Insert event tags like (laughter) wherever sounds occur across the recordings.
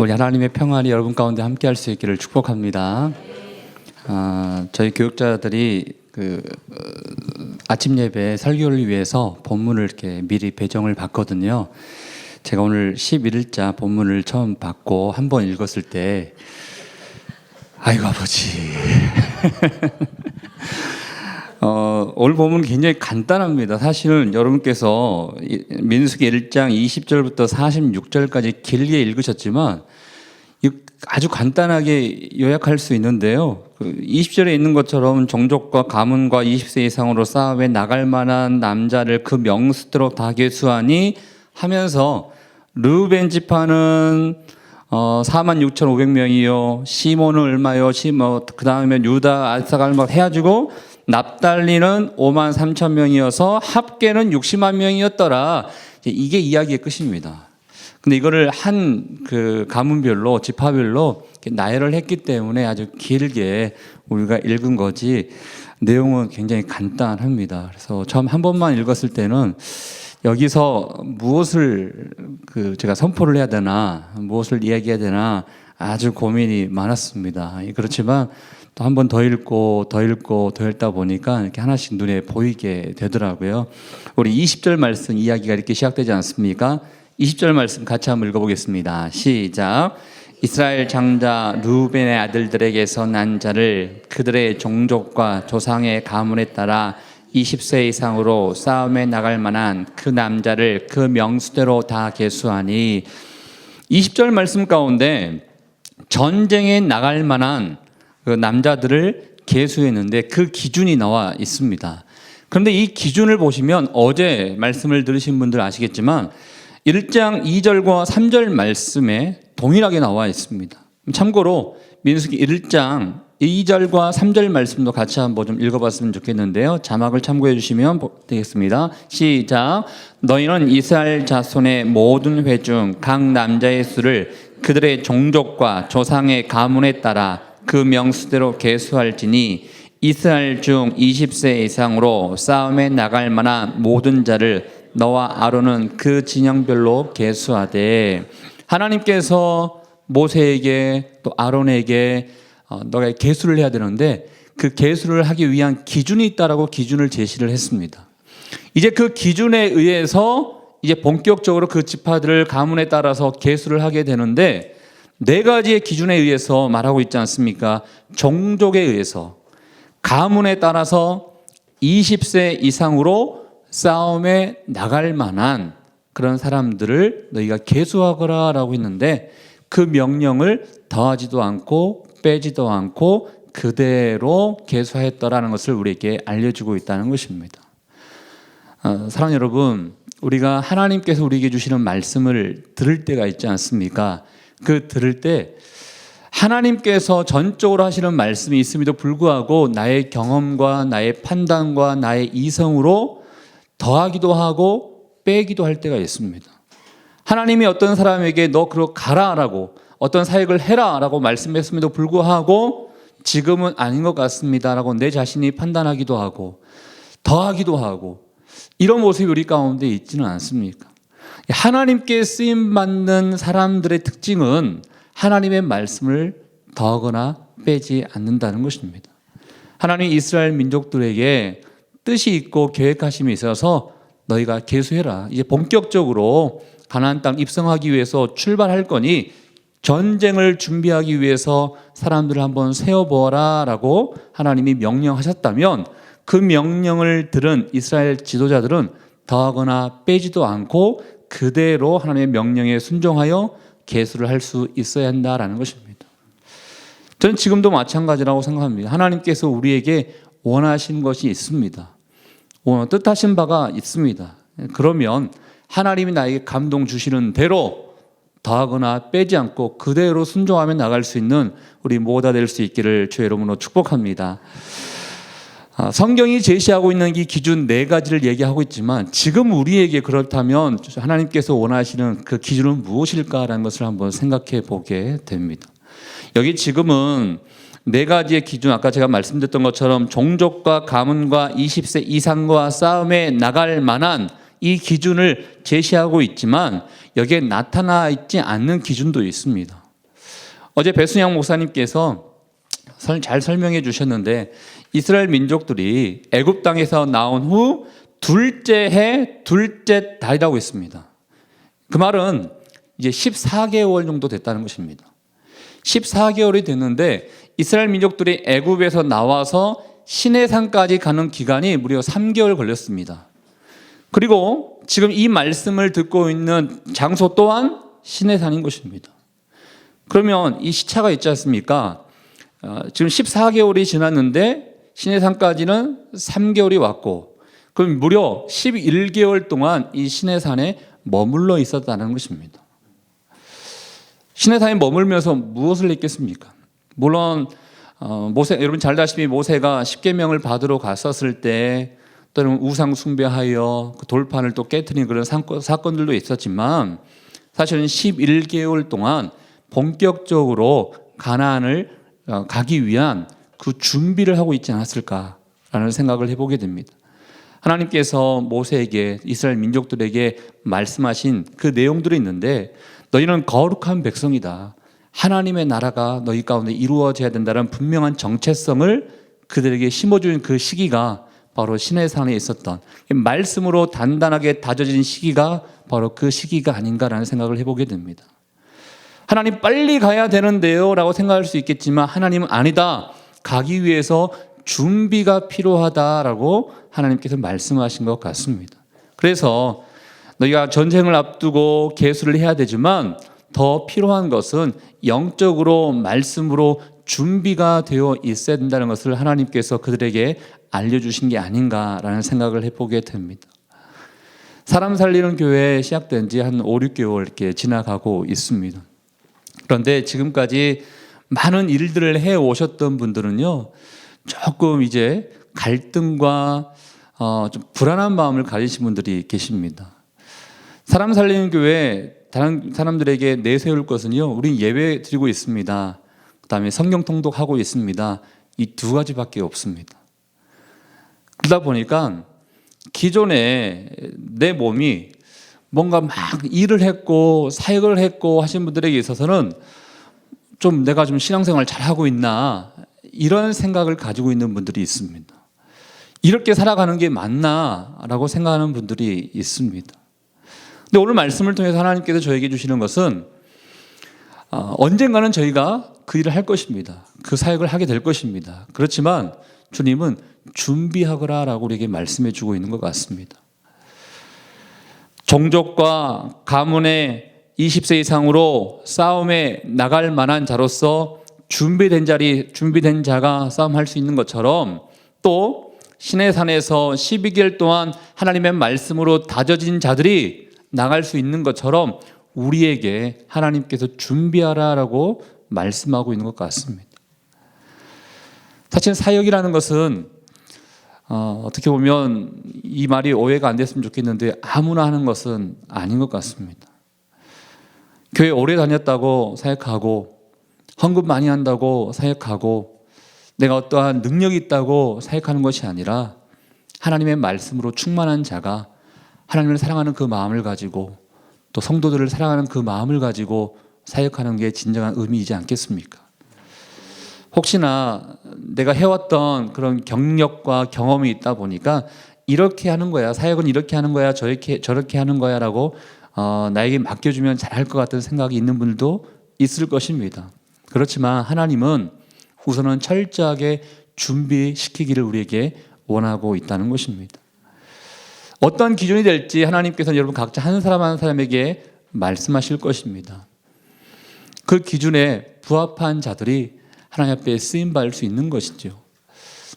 우리 하나님의 평안이 여러분 가운데 함께할 수 있기를 축복합니다. 아, 저희 교육자들이 그 어, 아침 예배 설교를 위해서 본문을 이렇게 미리 배정을 받거든요. 제가 오늘 11일자 본문을 처음 받고 한 번 읽었을 때 아이고 아버지 (laughs) 어, 오늘 보면 굉장히 간단합니다. 사실은 여러분께서 이- 민수기 1장 20절부터 46절까지 길게 읽으셨지만 이 아주 간단하게 요약할 수 있는데요. 그 20절에 있는 것처럼 종족과 가문과 20세 이상으로 싸움에 나갈 만한 남자를 그 명수대로 다 계수하니 하면서 르벤 지파는 어 4만 6,500명이요. 시몬은 얼마요? 시뭐 그다음에 유다 알사갈 막 해가지고 납달리는 5만 3천 명이어서 합계는 60만 명이었더라. 이게 이야기의 끝입니다. 근데 이거를 한 그 가문별로 지파별로 나열을 했기 때문에 아주 길게 우리가 읽은 거지 내용은 굉장히 간단합니다. 그래서 처음 한 번만 읽었을 때는 여기서 무엇을 그 제가 선포를 해야 되나 무엇을 이야기해야 되나 아주 고민이 많았습니다. 그렇지만 또 한 번 더 읽고 더 읽고 더 읽다 보니까 이렇게 하나씩 눈에 보이게 되더라고요. 우리 20절 말씀 이야기가 이렇게 시작되지 않습니까? 20절 말씀 같이 한번 읽어보겠습니다. 시작. 이스라엘 장자 루벤의 아들들에게서 난 자를 그들의 종족과 조상의 가문에 따라 20세 이상으로 싸움에 나갈 만한 그 남자를 그 명수대로 다 계수하니 20절 말씀 가운데 전쟁에 나갈 만한 그 남자들을 계수했는데 그 기준이 나와 있습니다. 그런데 이 기준을 보시면 어제 말씀을 들으신 분들 아시겠지만 1장 2절과 3절 말씀에 동일하게 나와 있습니다. 참고로 민수기 1장 2절과 3절 말씀도 같이 한번 좀 읽어봤으면 좋겠는데요. 자막을 참고해 주시면 되겠습니다. 시작. 너희는 이스라엘 자손의 모든 회중 각 남자의 수를 그들의 종족과 조상의 가문에 따라 그 명수대로 계수할지니 이스라엘 중 20세 이상으로 싸움에 나갈 만한 모든 자를 너와 아론은 그 진영별로 계수하되 하나님께서 모세에게 또 아론에게 어, 너가 계수를 해야 되는데 그 계수를 하기 위한 기준이 있다라고 기준을 제시를 했습니다. 이제 그 기준에 의해서 이제 본격적으로 그 지파들을 가문에 따라서 계수를 하게 되는데 네 가지의 기준에 의해서 말하고 있지 않습니까? 종족에 의해서 가문에 따라서 20세 이상으로 싸움에 나갈 만한 그런 사람들을 너희가 계수하거라라고 했는데 그 명령을 더하지도 않고 빼지도 않고 그대로 계수하였더라는 것을 우리에게 알려주고 있다는 것입니다. 어, 사랑 여러분, 우리가 하나님께서 우리에게 주시는 말씀을 들을 때가 있지 않습니까? 그 들을 때 하나님께서 전적으로 하시는 말씀이 있음에도 불구하고 나의 경험과 나의 판단과 나의 이성으로 더하기도 하고 빼기도 할 때가 있습니다. 하나님이 어떤 사람에게 너 그러 가라라고 어떤 사역을 해라라고 말씀했음에도 불구하고 지금은 아닌 것 같습니다라고 내 자신이 판단하기도 하고 더하기도 하고 이런 모습이 우리 가운데 있지는 않습니까? 하나님께 쓰임 받는 사람들의 특징은 하나님의 말씀을 더하거나 빼지 않는다는 것입니다. 하나님 이스라엘 민족들에게 뜻이 있고 계획하심이 있어서 너희가 계수해라. 이제 본격적으로 가나안 땅 입성하기 위해서 출발할 거니 전쟁을 준비하기 위해서 사람들을 한번 세워보아라라고 하나님이 명령하셨다면 그 명령을 들은 이스라엘 지도자들은 더하거나 빼지도 않고 그대로 하나님의 명령에 순종하여 계수를 할 수 있어야 한다라는 것입니다. 저는 지금도 마찬가지라고 생각합니다. 하나님께서 우리에게 원하신 것이 있습니다. 어, 뜻하신 바가 있습니다. 그러면 하나님이 나에게 감동 주시는 대로 더하거나 빼지 않고 그대로 순종하며 나갈 수 있는 우리 모두가 될수 있기를 주의 이름으로 축복합니다. 아, 성경이 제시하고 있는 이 기준 네 가지를 얘기하고 있지만 지금 우리에게 그렇다면 하나님께서 원하시는 그 기준은 무엇일까라는 것을 한번 생각해 보게 됩니다. 여기 지금은 네 가지의 기준 아까 제가 말씀드렸던 것처럼 종족과 가문과 20세 이상과 싸움에 나갈 만한 이 기준을 제시하고 있지만 여기에 나타나 있지 않는 기준도 있습니다. 어제 배순양 목사님께서 설- 잘 설명해 주셨는데 이스라엘 민족들이 애굽 땅에서 나온 후 둘째 해 둘째 달이라고 했습니다. 그 말은 이제 14개월 정도 됐다는 것입니다. 14개월이 됐는데 이스라엘 민족들이 애굽에서 나와서 시내산까지 가는 기간이 무려 3개월 걸렸습니다. 그리고 지금 이 말씀을 듣고 있는 장소 또한 시내산인 것입니다. 그러면 이 시차가 있지 않습니까? 어, 지금 14개월이 지났는데 시내산까지는 3개월이 왔고 그럼 무려 11개월 동안 이 시내산에 머물러 있었다는 것입니다. 시내산에 머물면서 무엇을 했겠습니까? 물론 어, 모세 여러분 잘 아시다시피 모세가 십계명을 받으러 갔었을 때 또는 우상 숭배하여 그 돌판을 또 깨뜨린 그런 사건, 사건들도 있었지만 사실은 11개월 동안 본격적으로 가나안을 어, 가기 위한 그 준비를 하고 있지 않았을까라는 생각을 해보게 됩니다. 하나님께서 모세에게 이스라엘 민족들에게 말씀하신 그 내용들이 있는데 너희는 거룩한 백성이다. 하나님의 나라가 너희 가운데 이루어져야 된다는 분명한 정체성을 그들에게 심어준 그 시기가 바로 시내산에 있었던 말씀으로 단단하게 다져진 시기가 바로 그 시기가 아닌가라는 생각을 해보게 됩니다. 하나님 빨리 가야 되는데요 라고 생각할 수 있겠지만 하나님은 아니다. 가기 위해서 준비가 필요하다라고 하나님께서 말씀하신 것 같습니다. 그래서 너희가 전쟁을 앞두고 개수를 해야 되지만 더 필요한 것은 영적으로 말씀으로 준비가 되어 있어야 된다는 것을 하나님께서 그들에게 알려주신 게 아닌가라는 생각을 해보게 됩니다. 사람 살리는 교회 시작된 지 한 5, 6개월 이렇게 지나가고 있습니다. 그런데 지금까지 많은 일들을 해 오셨던 분들은요, 조금 이제 갈등과 어, 좀 불안한 마음을 가지신 분들이 계십니다. 사람 살리는 교회 다른 사람들에게 내세울 것은요, 우리 예배 드리고 있습니다. 그 다음에 성경 통독하고 있습니다. 이 두 가지밖에 없습니다. 그러다 보니까 기존에 내 몸이 뭔가 막 일을 했고 사역을 했고 하신 분들에게 있어서는 좀 내가 좀 신앙생활 잘 하고 있나 이런 생각을 가지고 있는 분들이 있습니다. 이렇게 살아가는 게 맞나라고 생각하는 분들이 있습니다. 근데 오늘 말씀을 통해서 하나님께서 저에게 주시는 것은 어, 언젠가는 저희가 그 일을 할 것입니다. 그 사역을 하게 될 것입니다. 그렇지만 주님은 준비하거라라고 우리에게 말씀해 주고 있는 것 같습니다. 종족과 가문의 20세 이상으로 싸움에 나갈 만한 자로서 준비된 자리, 준비된 자가 싸움할 수 있는 것처럼 또 신의 산에서 12개월 동안 하나님의 말씀으로 다져진 자들이 나갈 수 있는 것처럼 우리에게 하나님께서 준비하라라고 말씀하고 있는 것 같습니다. 사실 사역이라는 것은 어, 어떻게 보면 이 말이 오해가 안 됐으면 좋겠는데 아무나 하는 것은 아닌 것 같습니다. 교회 오래 다녔다고 사역하고 헌금 많이 한다고 사역하고 내가 어떠한 능력이 있다고 사역하는 것이 아니라 하나님의 말씀으로 충만한 자가 하나님을 사랑하는 그 마음을 가지고 또 성도들을 사랑하는 그 마음을 가지고 사역하는 게 진정한 의미이지 않겠습니까? 혹시나 내가 해왔던 그런 경력과 경험이 있다 보니까 이렇게 하는 거야 사역은 이렇게 하는 거야 저렇게 저렇게 하는 거야 라고 어, 나에게 맡겨주면 잘할 것 같은 생각이 있는 분들도 있을 것입니다. 그렇지만 하나님은 우선은 철저하게 준비시키기를 우리에게 원하고 있다는 것입니다. 어떤 기준이 될지 하나님께서 여러분 각자 한 사람 한 사람에게 말씀하실 것입니다. 그 기준에 부합한 자들이 하나님 앞에 쓰임 받을 수 있는 것이죠.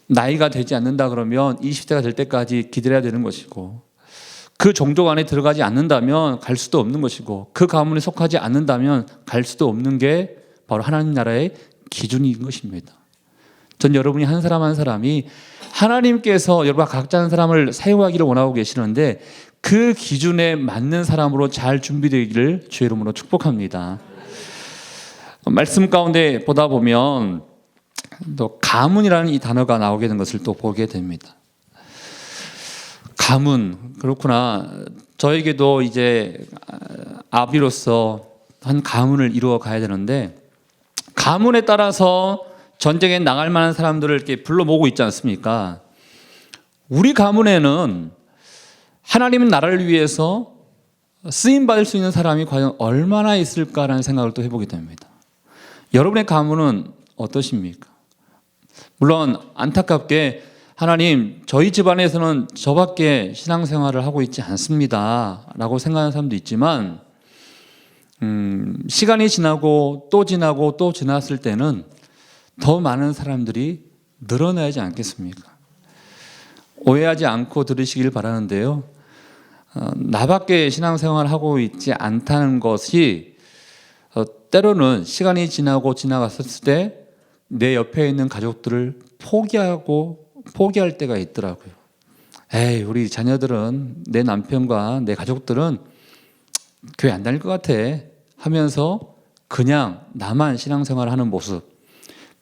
나이가 되지 않는다 그러면 20대가 될 때까지 기다려야 되는 것이고 그 종족 안에 들어가지 않는다면 갈 수도 없는 것이고 그 가문에 속하지 않는다면 갈 수도 없는 게 바로 하나님 나라의 기준인 것입니다. 전 여러분이 한 사람 한 사람이 하나님께서 여러분 각자 한 사람을 사용하기를 원하고 계시는데 그 기준에 맞는 사람으로 잘 준비되기를 주의 이름으로 축복합니다. 말씀 가운데 보다 보면 또 가문이라는 이 단어가 나오게 된 것을 또 보게 됩니다. 가문 그렇구나. 저에게도 이제 아비로서 한 가문을 이루어 가야 되는데 가문에 따라서 전쟁에 나갈 만한 사람들을 이렇게 불러 모으고 있지 않습니까? 우리 가문에는 하나님 나라를 위해서 쓰임 받을 수 있는 사람이 과연 얼마나 있을까라는 생각을 또 해보게 됩니다. 여러분의 가문은 어떠십니까? 물론 안타깝게 하나님 저희 집안에서는 저밖에 신앙생활을 하고 있지 않습니다 라고 생각하는 사람도 있지만 음, 시간이 지나고 또 지나고 또 지났을 때는 더 많은 사람들이 늘어나지 않겠습니까? 오해하지 않고 들으시길 바라는데요. 어, 나밖에 신앙생활을 하고 있지 않다는 것이 어, 때로는 시간이 지나고 지나갔을 때 내 옆에 있는 가족들을 포기하고 포기할 때가 있더라고요. 에이, 우리 자녀들은 내 남편과 내 가족들은 교회 안 다닐 것 같아 하면서 그냥 나만 신앙생활을 하는 모습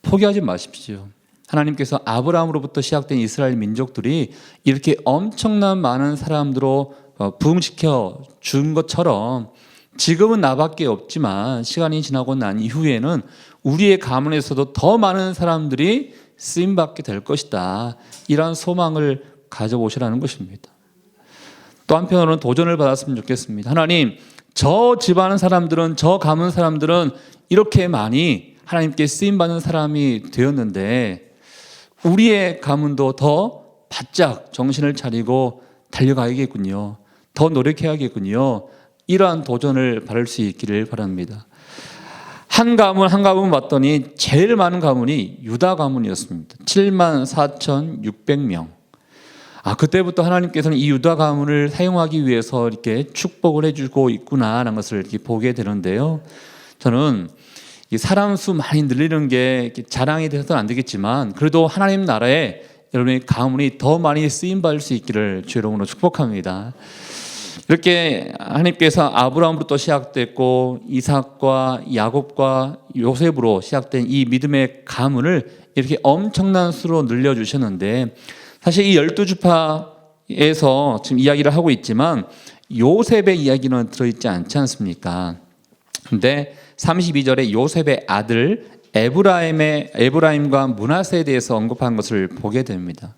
포기하지 마십시오. 하나님께서 아브라함으로부터 시작된 이스라엘 민족들이 이렇게 엄청난 많은 사람들로 어, 부흥시켜 준 것처럼 지금은 나밖에 없지만 시간이 지나고 난 이후에는 우리의 가문에서도 더 많은 사람들이 쓰임 받게 될 것이다. 이런 소망을 가져보시라는 것입니다. 또 한편으로는 도전을 받았으면 좋겠습니다. 하나님, 저 집안 사람들은 저 가문 사람들은 이렇게 많이 하나님께 쓰임 받는 사람이 되었는데 우리의 가문도 더 바짝 정신을 차리고 달려가야겠군요. 더 노력해야겠군요. 이러한 도전을 받을 수 있기를 바랍니다. 한 가문 한 가문 봤더니 제일 많은 가문이 유다 가문이었습니다. 7만 4,600명. 아 그때부터 하나님께서는 이 유다 가문을 사용하기 위해서 이렇게 축복을 해주고 있구나라는 것을 이렇게 보게 되는데요. 저는 이 사람 수 많이 늘리는 게 자랑이 돼서는 안 되겠지만 그래도 하나님 나라에 여러분의 가문이 더 많이 쓰임 받을 수 있기를 주 이름으로 축복합니다. 이렇게 하나님께서 아브라함부터 시작됐고 이삭과 야곱과 요셉으로 시작된 이 믿음의 가문을 이렇게 엄청난 수로 늘려 주셨는데 사실 이 열두 주파에서 지금 이야기를 하고 있지만 요셉의 이야기는 들어있지 않지 않습니까? 근데 32절에 요셉의 아들 에브라임의 에브라임과 문하세에 대해서 언급한 것을 보게 됩니다.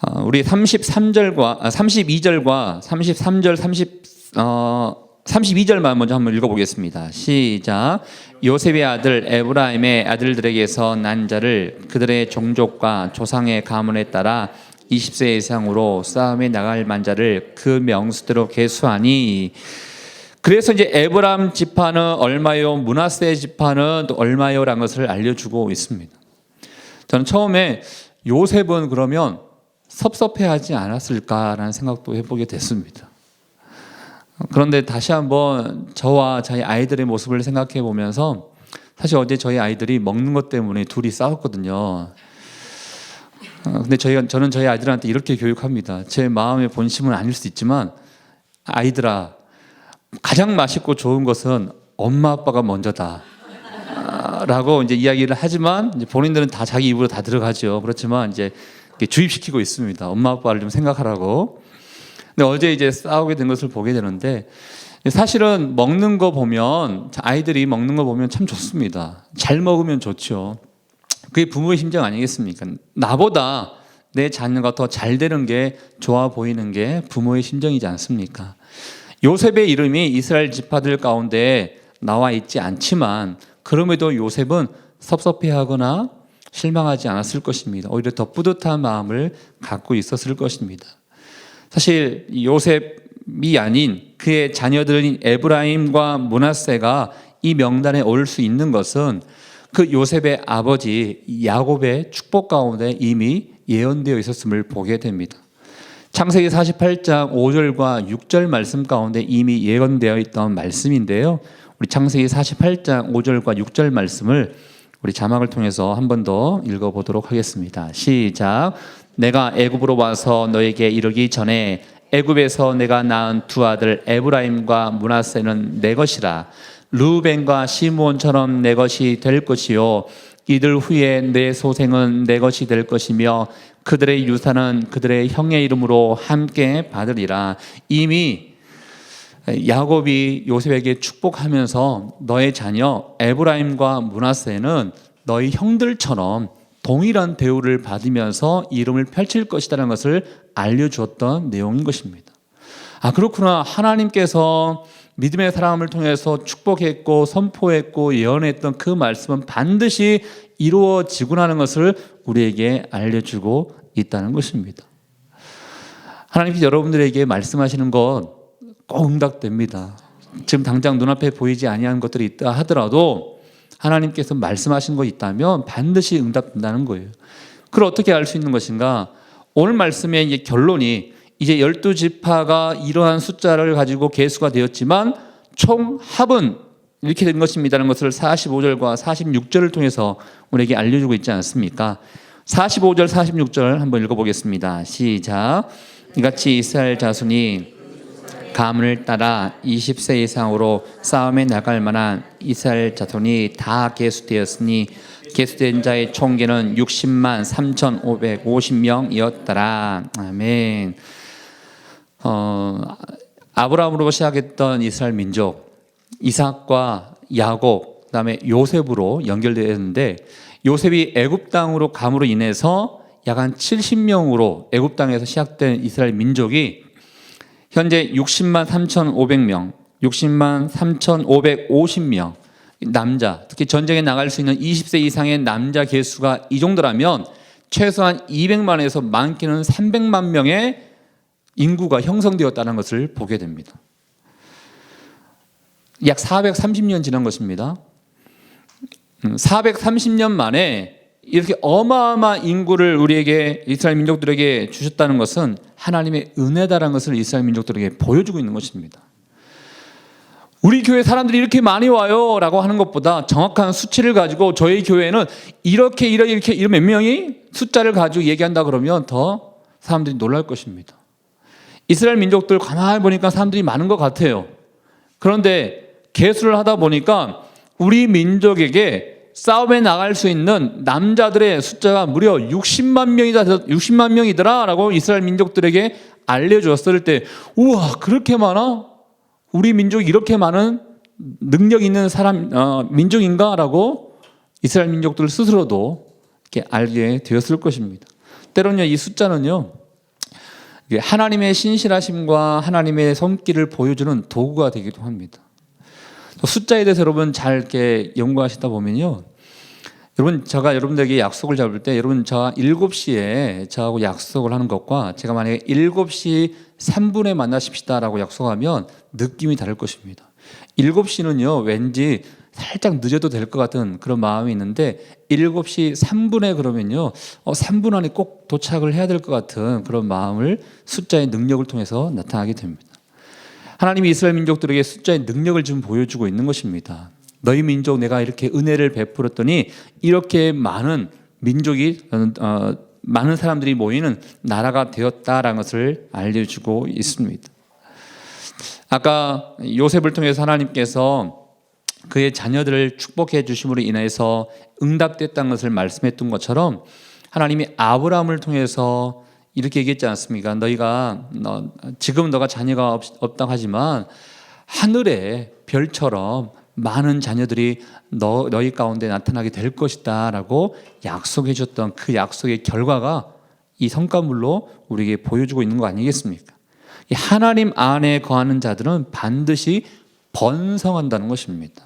어, 우리 33절과 32절과 33절 30 어, 32절만 먼저 한번 읽어보겠습니다. 시작. 요셉의 아들 에브라임의 아들들에게서 난 자를 그들의 종족과 조상의 가문에 따라 20세 이상으로 싸움에 나갈 만자를 그 명수대로 계수하니 그래서 이제 에브람 지파는 얼마요, 문하세 지파는 또 얼마요라는 것을 알려주고 있습니다. 저는 처음에 요셉은 그러면 섭섭해하지 않았을까라는 생각도 해보게 됐습니다. 그런데 다시 한번 저와 저희 아이들의 모습을 생각해 보면서 사실 어제 저희 아이들이 먹는 것 때문에 둘이 싸웠거든요. 어, 근데 저희가 저는 저희 아이들한테 이렇게 교육합니다. 제 마음의 본심은 아닐 수 있지만 아이들아 가장 맛있고 좋은 것은 엄마 아빠가 먼저다. 아, 라고 이제 이야기를 하지만 이제 본인들은 다 자기 입으로 다 들어가죠. 그렇지만 이제 주입시키고 있습니다. 엄마 아빠를 좀 생각하라고. 근데 어제 이제 싸우게 된 것을 보게 되는데 사실은 먹는 거 보면 아이들이 먹는 거 보면 참 좋습니다. 잘 먹으면 좋죠. 그게 부모의 심정 아니겠습니까? 나보다 내 자녀가 더 잘 되는 게 좋아 보이는 게 부모의 심정이지 않습니까? 요셉의 이름이 이스라엘 지파들 가운데 나와 있지 않지만 그럼에도 요셉은 섭섭해하거나 실망하지 않았을 것입니다. 오히려 더 뿌듯한 마음을 갖고 있었을 것입니다. 사실 요셉이 아닌 그의 자녀들인 에브라임과 문하세가 이 명단에 올 수 있는 것은 그 요셉의 아버지 야곱의 축복 가운데 이미 예언되어 있었음을 보게 됩니다. 창세기 48장 5절과 6절 말씀 가운데 이미 예언되어 있던 말씀인데요. 우리 창세기 48장 5절과 6절 말씀을 우리 자막을 통해서 한 번 더 읽어보도록 하겠습니다. 시작. 내가 애굽으로 와서 너에게 이르기 전에 애굽에서 내가 낳은 두 아들 에브라임과 문하세는 내 것이라. 루벤과 시므온처럼 내 것이 될 것이요. 이들 후에 내 소생은 내 것이 될 것이며 그들의 유산은 그들의 형의 이름으로 함께 받으리라. 이미 야곱이 요셉에게 축복하면서 너의 자녀 에브라임과 문하세는 너희 형들처럼 동일한 대우를 받으면서 이름을 펼칠 것이라는 것을 알려주었던 내용인 것입니다. 아 그렇구나 하나님께서 믿음의 사람을 통해서 축복했고 선포했고 예언했던 그 말씀은 반드시 이루어지고 나는 것을 우리에게 알려주고 있다는 것입니다. 하나님께서 여러분들에게 말씀하시는 것 꼭 응답됩니다. 지금 당장 눈앞에 보이지 아니한 것들이 있다 하더라도 하나님께서 말씀하신 거 있다면 반드시 응답된다는 거예요. 그걸 어떻게 알 수 있는 것인가? 오늘 말씀의 이제 결론이 이제 열두 지파가 이러한 숫자를 가지고 개수가 되었지만 총 합은 이렇게 된 것입니다라는 것을 45절과 46절을 통해서 우리에게 알려주고 있지 않습니까? 45절, 46절 한번 읽어보겠습니다. 시작. 이같이 이스라엘 자손이 가문을 따라 20세 이상으로 싸움에 나갈 만한 이스라엘 자손이 다 계수되었으니 계수된 자의 총계는 60만 3,550명이었더라. 아멘. 어, 아브라함으로 시작했던 이스라엘 민족, 이삭과 야곱, 그다음에 요셉으로 연결되었는데 요셉이 애굽 땅으로 감으로 인해서 약 한 70명으로 애굽 땅에서 시작된 이스라엘 민족이 현재 60만 3,500명, 60만 3,550명 남자, 특히 전쟁에 나갈 수 있는 20세 이상의 남자 개수가 이 정도라면 최소한 200만에서 많게는 300만 명의 인구가 형성되었다는 것을 보게 됩니다. 약 430년 지난 것입니다. 430년 만에 이렇게 어마어마한 인구를 우리에게 이스라엘 민족들에게 주셨다는 것은 하나님의 은혜다라는 것을 이스라엘 민족들에게 보여주고 있는 것입니다. 우리 교회 사람들이 이렇게 많이 와요 라고 하는 것보다 정확한 수치를 가지고 저희 교회는 이렇게 이렇게 이렇게 이런 몇 명이 숫자를 가지고 얘기한다 그러면 더 사람들이 놀랄 것입니다. 이스라엘 민족들 가만히 보니까 사람들이 많은 것 같아요. 그런데 개수를 하다 보니까 우리 민족에게 싸움에 나갈 수 있는 남자들의 숫자가 무려 60만 명이다, 60만 명이더라라고 이스라엘 민족들에게 알려주었을 때, 우와, 그렇게 많아? 우리 민족이 이렇게 많은 능력 있는 사람, 어, 민족인가라고 이스라엘 민족들 스스로도 이렇게 알게 되었을 것입니다. 때로는요, 이 숫자는요, 하나님의 신실하심과 하나님의 손길을 보여주는 도구가 되기도 합니다. 숫자에 대해서 여러분 잘 이렇게 연구하시다 보면요. 여러분 제가 여러분들에게 약속을 잡을 때 여러분 저 7시에 저하고 약속을 하는 것과 제가 만약에 7시 3분에 만나십시다라고 약속하면 느낌이 다를 것입니다. 7시는요. 왠지 살짝 늦어도 될 것 같은 그런 마음이 있는데 7시 3분에 그러면요. 어, 3분 안에 꼭 도착을 해야 될 것 같은 그런 마음을 숫자의 능력을 통해서 나타나게 됩니다. 하나님이 이스라엘 민족들에게 숫자의 능력을 좀 보여주고 있는 것입니다. 너희 민족 내가 이렇게 은혜를 베풀었더니 이렇게 많은 민족이 어, 많은 사람들이 모이는 나라가 되었다라는 것을 알려주고 있습니다. 아까 요셉을 통해서 하나님께서 그의 자녀들을 축복해 주심으로 인해서 응답됐다는 것을 말씀했던 것처럼 하나님이 아브라함을 통해서 이렇게 얘기했지 않습니까? 너희가 너, 지금 너가 자녀가 없, 없다고 하지만 하늘의 별처럼 많은 자녀들이 너, 너희 가운데 나타나게 될 것이다 라고 약속해 줬던 그 약속의 결과가 이 성과물로 우리에게 보여주고 있는 거 아니겠습니까? 하나님 안에 거하는 자들은 반드시 번성한다는 것입니다.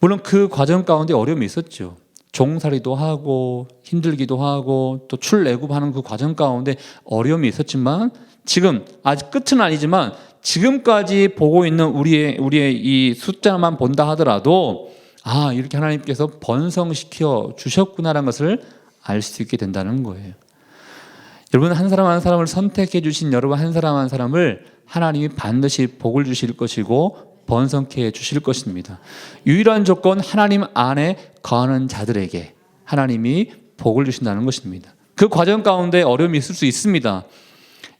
물론 그 과정 가운데 어려움이 있었죠. 종살이도 하고 힘들기도 하고 또 출애굽하는 그 과정 가운데 어려움이 있었지만 지금 아직 끝은 아니지만 지금까지 보고 있는 우리의 우리의 이 숫자만 본다 하더라도 아 이렇게 하나님께서 번성시켜 주셨구나라는 것을 알 수 있게 된다는 거예요. 여러분 한 사람 한 사람을 선택해 주신 여러분 한 사람 한 사람을 하나님이 반드시 복을 주실 것이고 번성케 해 주실 것입니다. 유일한 조건 하나님 안에 거하는 자들에게 하나님이 복을 주신다는 것입니다. 그 과정 가운데 어려움이 있을 수 있습니다.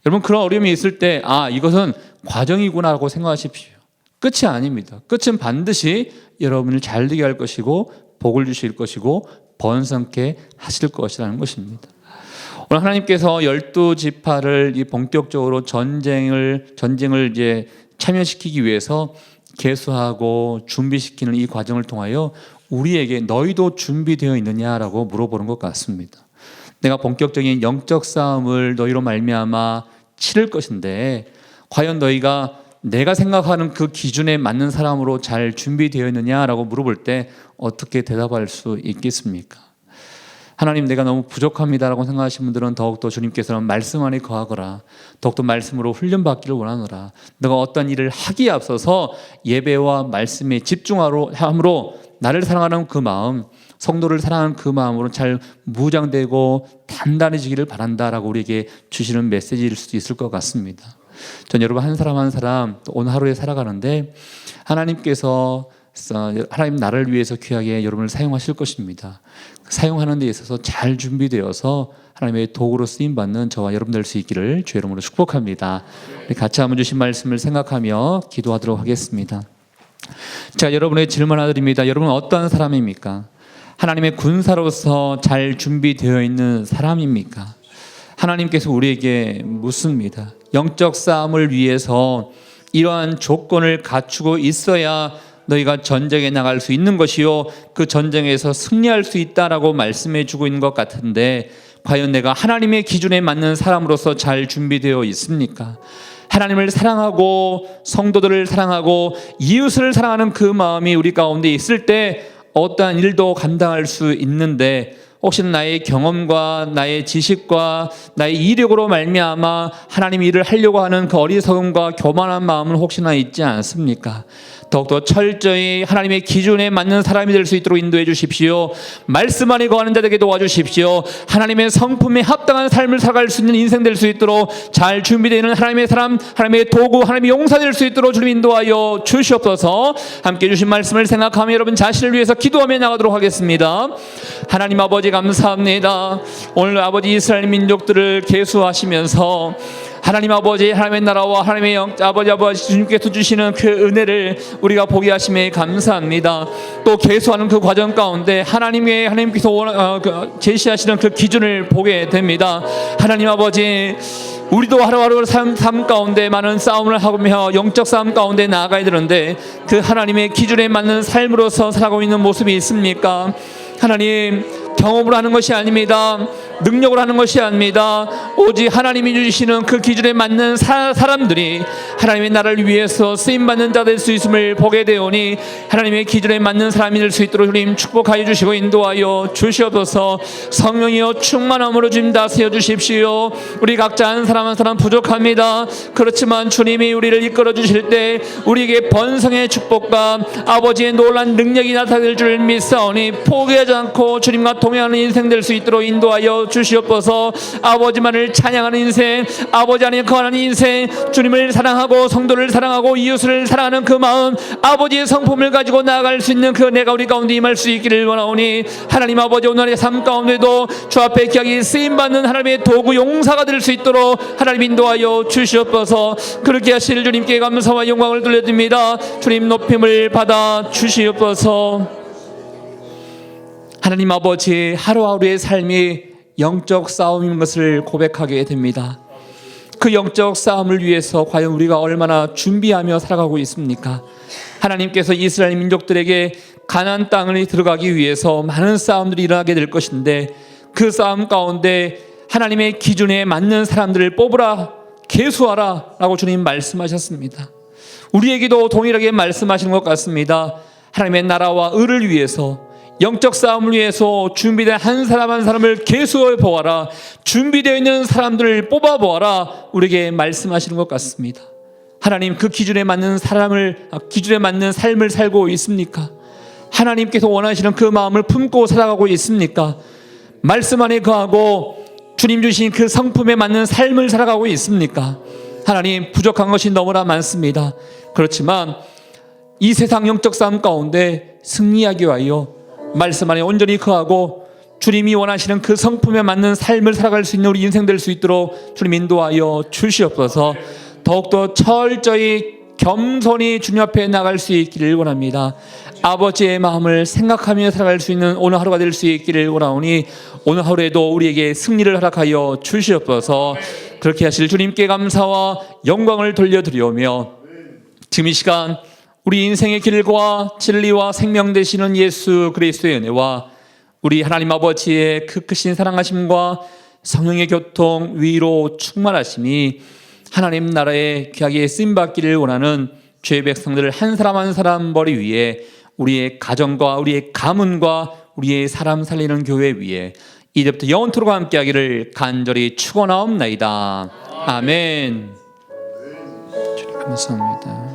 여러분 그런 어려움이 있을 때 아 이것은 과정이구나라고 생각하십시오. 끝이 아닙니다. 끝은 반드시 여러분을 잘 되게 할 것이고 복을 주실 것이고 번성케 하실 것이라는 것입니다. 오늘 하나님께서 열두 지파를 이 본격적으로 전쟁을 전쟁을 이제 참여시키기 위해서 개수하고 준비시키는 이 과정을 통하여 우리에게 너희도 준비되어 있느냐라고 물어보는 것 같습니다. 내가 본격적인 영적 싸움을 너희로 말미암아 치를 것인데 과연 너희가 내가 생각하는 그 기준에 맞는 사람으로 잘 준비되어 있느냐라고 물어볼 때 어떻게 대답할 수 있겠습니까? 하나님 내가 너무 부족합니다라고 생각하시는 분들은 더욱더 주님께서는 말씀 안에 거하거라 더욱더 말씀으로 훈련받기를 원하노라 내가 어떤 일을 하기에 앞서서 예배와 말씀에 집중하로 함으로 나를 사랑하는 그 마음 성도를 사랑하는 그 마음으로 잘 무장되고 단단해지기를 바란다라고 우리에게 주시는 메시지일 수도 있을 것 같습니다. 전 여러분 한 사람 한 사람 또 오늘 하루에 살아가는데 하나님께서 하나님 나를 위해서 귀하게 여러분을 사용하실 것입니다. 사용하는 데 있어서 잘 준비되어서 하나님의 도구로 쓰임 받는 저와 여러분 될 수 있기를 주의 이름으로 축복합니다. 같이 한번 주신 말씀을 생각하며 기도하도록 하겠습니다. 자, 여러분의 질문 하나 드립니다. 여러분 어떠한 사람입니까? 하나님의 군사로서 잘 준비되어 있는 사람입니까? 하나님께서 우리에게 묻습니다. 영적 싸움을 위해서 이러한 조건을 갖추고 있어야 너희가 전쟁에 나갈 수 있는 것이요 그 전쟁에서 승리할 수 있다라고 말씀해 주고 있는 것 같은데 과연 내가 하나님의 기준에 맞는 사람으로서 잘 준비되어 있습니까? 하나님을 사랑하고 성도들을 사랑하고 이웃을 사랑하는 그 마음이 우리 가운데 있을 때 어떠한 일도 감당할 수 있는데 혹시나 나의 경험과 나의 지식과 나의 이력으로 말미암아 하나님 일을 하려고 하는 그 어리석음과 교만한 마음은 혹시나 있지 않습니까? 더욱더 철저히 하나님의 기준에 맞는 사람이 될 수 있도록 인도해 주십시오. 말씀 안에 거하는 자들에게 도와주십시오. 하나님의 성품에 합당한 삶을 살아갈 수 있는 인생 될 수 있도록 잘 준비되는 하나님의 사람, 하나님의 도구, 하나님의 용사 될 수 있도록 주님 인도하여 주시옵소서. 함께 주신 말씀을 생각하며 여러분 자신을 위해서 기도하며 나가도록 하겠습니다. 하나님 아버지 감사합니다. 오늘 아버지 이스라엘 민족들을 계수하시면서 하나님 아버지 하나님의 나라와 하나님의 영 아버지 아버지 주님께서 주시는 그 은혜를 우리가 보게 하심에 감사합니다. 또 계수하는 그 과정 가운데 하나님의 하나님께서 원하, 어, 그 제시하시는 그 기준을 보게 됩니다. 하나님 아버지 우리도 하루하루 삶, 삶 가운데 많은 싸움을 하며 영적 싸움 가운데 나아가야 되는데 그 하나님의 기준에 맞는 삶으로서 살아가고 있는 모습이 있습니까? 하나님 경험으로 하는 것이 아닙니다. 능력으로 하는 것이 아닙니다. 오직 하나님이 주시는 그 기준에 맞는 사, 사람들이 하나님의 나라를 위해서 쓰임 받는 자 될 수 있음을 보게 되오니 하나님의 기준에 맞는 사람이 될 수 있도록 주님 축복하여 주시고 인도하여 주시옵소서. 성령이여 충만함으로 주님 다스려 주십시오. 우리 각자 한 사람 한 사람 부족합니다. 그렇지만 주님이 우리를 이끌어 주실 때 우리에게 번성의 축복과 아버지의 놀란 능력이 나타날 줄 믿사오니 포기하지 않고 주님과 동행하는 인생 될 수 있도록 인도하여 주시옵소서. 아버지만을 찬양하는 인생 아버지 안에 거하는 인생 주님을 사랑하고 성도를 사랑하고 이웃을 사랑하는 그 마음 아버지의 성품을 가지고 나아갈 수 있는 그 내가 우리 가운데 임할 수 있기를 원하오니 하나님 아버지 오늘의 삶 가운데도 주 앞에 기하게 쓰임받는 하나님의 도구 용사가 될 수 있도록 하나님 인도하여 주시옵소서. 그렇게 하실 주님께 감사와 영광을 돌려드립니다. 주님 높임을 받아 주시옵소서. 하나님 아버지 하루하루의 삶이 영적 싸움인 것을 고백하게 됩니다. 그 영적 싸움을 위해서 과연 우리가 얼마나 준비하며 살아가고 있습니까? 하나님께서 이스라엘 민족들에게 가나안 땅을 들어가기 위해서 많은 싸움들이 일어나게 될 것인데 그 싸움 가운데 하나님의 기준에 맞는 사람들을 뽑으라 계수하라 라고 주님 말씀하셨습니다. 우리에게도 동일하게 말씀하시는 것 같습니다. 하나님의 나라와 의를 위해서 영적 싸움을 위해서 준비된 한 사람 한 사람을 계수해 보아라. 준비되어 있는 사람들을 뽑아 보아라. 우리에게 말씀하시는 것 같습니다. 하나님 그 기준에 맞는 사람을 아, 기준에 맞는 삶을 살고 있습니까? 하나님께서 원하시는 그 마음을 품고 살아가고 있습니까? 말씀 안에 거하고 주님 주신 그 성품에 맞는 삶을 살아가고 있습니까? 하나님 부족한 것이 너무나 많습니다. 그렇지만 이 세상 영적 싸움 가운데 승리하기 위하여 말씀 안에 온전히 거하고 주님이 원하시는 그 성품에 맞는 삶을 살아갈 수 있는 우리 인생 될 수 있도록 주님 인도하여 주시옵소서 더욱더 철저히 겸손히 주님 앞에 나갈 수 있기를 원합니다. 아버지의 마음을 생각하며 살아갈 수 있는 오늘 하루가 될 수 있기를 원하오니 오늘 하루에도 우리에게 승리를 허락하여 주시옵소서 그렇게 하실 주님께 감사와 영광을 돌려드리오며 지금 이 시간 우리 인생의 길과 진리와 생명 되시는 예수 그리스도의 은혜와 우리 하나님 아버지의 그 크신 사랑하심과 성령의 교통 위로 충만하심이 하나님 나라의 귀하게 쓰임 받기를 원하는 죄 백성들을 한 사람 한 사람 머리 위에 우리의 가정과 우리의 가문과 우리의 사람 살리는 교회 위에 이제부터 영원토록 함께하기를 간절히 축원하옵나이다. 아멘. 주님 감사합니다.